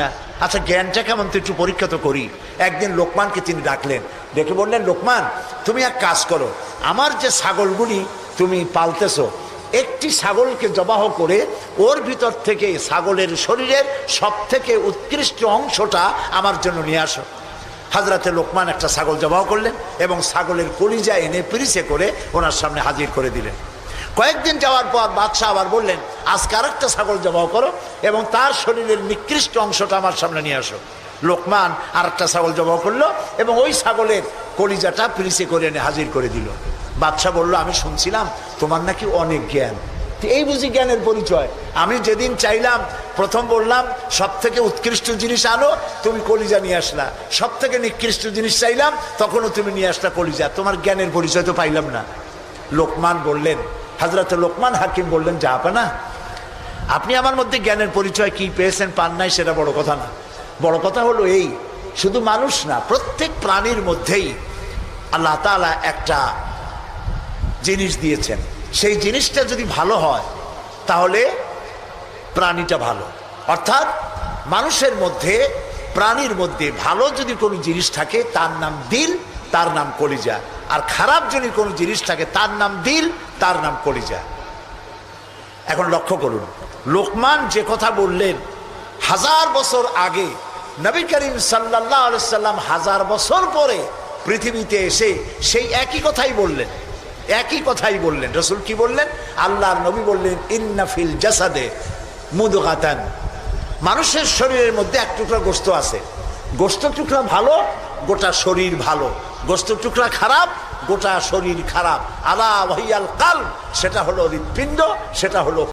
না। আচ্ছা জ্ঞানটা কেমন? তো একটু পরীক্ষা তো করি। একদিন লোকমানকে তিনি ডাকলেন। ডেকে বললেন, লোকমান, তুমি এক কাজ করো। আমার যে ছাগলগুলি তুমি পালতেছো, একটি ছাগলকে জবাহ করে ওর ভিতর থেকে ছাগলের শরীরের সব থেকে উৎকৃষ্ট অংশটা আমার জন্য নিয়ে আসো। হাজরাতে লোকমান একটা ছাগল জবাহ করলেন এবং ছাগলের কলিজা এনে পিরিসে করে ওনার সামনে হাজির করে দিলেন। কয়েকদিন যাওয়ার পর বাদশাহ আবার বললেন, আজকে আরেকটা ছাগল জবাহ করো এবং তার শরীরের নিকৃষ্ট অংশটা আমার সামনে নিয়ে আসো। লোকমান আর একটা ছাগল জবাহ করল এবং ওই ছাগলের কলিজাটা পিরিসে করে এনে হাজির করে দিল। বাদশাহ বলল, আমি শুনছিলাম তোমার নাকি অনেক জ্ঞান। এই বুঝি জ্ঞানের পরিচয়। আমি যেদিন চাইলাম, প্রথম বললাম সব থেকে উৎকৃষ্ট জিনিস আনো, তুমি কলিজা নিয়ে আসলা। সব থেকে নিকৃষ্ট জিনিস চাইলাম, তখনও তুমি নিয়ে আসলা কলিজা। তোমার জ্ঞানের পরিচয় তো পাইলাম না। লোকমান বললেন হাজরত লোকমান হাকিম বললেন, যা না আপনি আমার মধ্যে জ্ঞানের পরিচয় কি পেয়েছেন, পান নাই, সেটা বড় কথা না। বড় কথা হলো এই, শুধু মানুষ না, প্রত্যেক প্রাণীর মধ্যেই আল্লাহ তাআলা একটা জিনিস দিয়েছেন। সেই জিনিসটা যদি ভালো হয়, তাহলে প্রাণীটা ভালো। অর্থাৎ মানুষের মধ্যে, প্রাণীর মধ্যে ভালো যদি কোনো জিনিস থাকে, তার নাম দিল, তার নাম কলিজা। আর খারাপ যদি কোনো জিনিস থাকে, তার নাম দিল, তার নাম কলিজা। এখন লক্ষ্য করুন, লোকমান যে কথা বললেন, হাজার বছর আগে নবী করিম সাল্লাহ সাল্লাম হাজার বছর পরে পৃথিবীতে এসে সেই একই কথাই বললেন, একই কথাই বললেন। রসুল কি বললেন? আল্লাহর নবী বললেন ইন্নাফিল জাসাদে মুদগাতান। মানুষের শরীরের মধ্যে এক টুকরা গোস্ত আছে। গোস্ত টুকরা ভালো, গোটা শরীর ভালো। গোস্ত টুকরা খারাপ, গোটা শরীর খারাপ। আলা ভাইয়াল কাল সেটা হলো হৃৎপিণ্ড, সেটা হলো